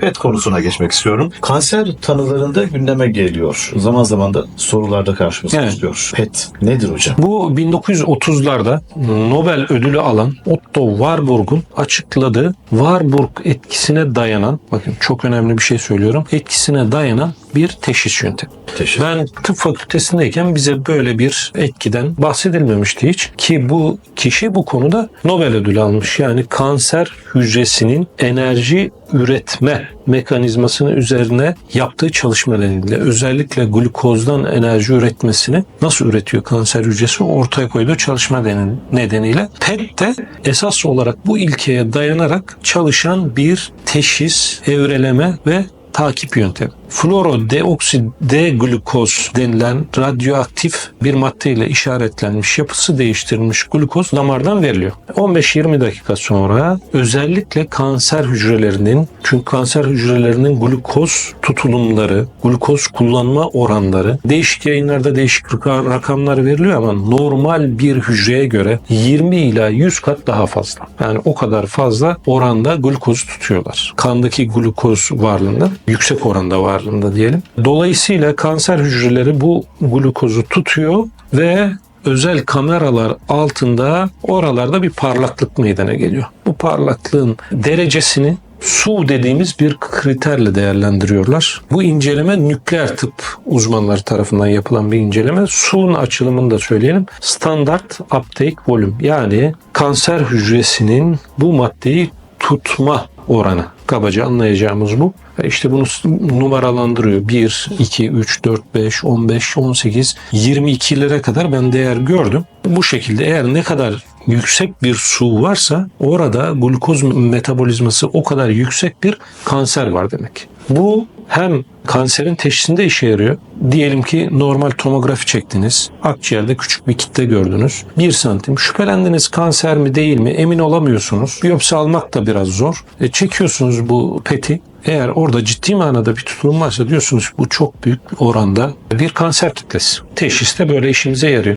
PET konusuna geçmek istiyorum. Kanser tanılarında gündeme geliyor. Zaman zaman da sorularda karşımıza Evet. çıkıyor. PET nedir hocam? Bu 1930'larda Nobel ödülü alan Otto Warburg'un açıkladığı Warburg etkisine dayanan, bakın çok önemli bir şey söylüyorum, etkisine dayanan bir teşhis yöntemi. Teşekkür Ben tıp fakültesindeyken bize böyle bir etkiden bahsedilmemişti hiç. Ki bu kişi bu konuda Nobel ödülü almış. Yani kanser hücresinin enerji üretme mekanizmasını üzerine yaptığı çalışma nedeniyle özellikle glukozdan enerji üretmesini nasıl üretiyor kanser hücresi ortaya koyduğu çalışma neden- nedeniyle PET de esas olarak bu ilkeye dayanarak çalışan bir teşhis, evreleme ve takip yöntemi. Fluorodeoksideglukoz denilen radyoaktif bir maddeyle işaretlenmiş, yapısı değiştirilmiş glukoz damardan veriliyor. 15-20 dakika sonra özellikle kanser hücrelerinin, çünkü kanser hücrelerinin glukoz tutulumları, glukoz kullanma oranları değişik yayınlarda değişik raka- rakamlar veriliyor ama normal bir hücreye göre 20 ila 100 kat daha fazla. Yani o kadar fazla oranda glukoz tutuyorlar. Kandaki glukoz varlığında, yüksek oranda varlığında diyelim. Dolayısıyla kanser hücreleri bu glukozu tutuyor ve özel kameralar altında oralarda bir parlaklık meydana geliyor. Bu parlaklığın derecesini su dediğimiz bir kriterle değerlendiriyorlar. Bu inceleme nükleer tıp uzmanları tarafından yapılan bir inceleme. Su'nun açılımını da söyleyelim. Standart uptake volume yani kanser hücresinin bu maddeyi tutma oranı. Kabaca anlayacağımız bu. Ve İşte bunu numaralandırıyor. 1, 2, 3, 4, 5, 15, 18, 22'lere kadar ben değer gördüm. Bu şekilde eğer ne kadar yüksek bir su varsa orada glukoz metabolizması o kadar yüksek bir kanser var demek. Bu hem kanserin teşhisinde işe yarıyor. Diyelim ki normal tomografi çektiniz. Akciğerde küçük bir kitle gördünüz. 1 santim. Şüphelendiniz kanser mi değil mi emin olamıyorsunuz. Biyopsi almak da biraz zor. E, çekiyorsunuz bu peti. Eğer orada ciddi manada bir tutulum varsa diyorsunuz bu çok büyük oranda bir kanser kitlesi. Teşhis de böyle işinize yarıyor.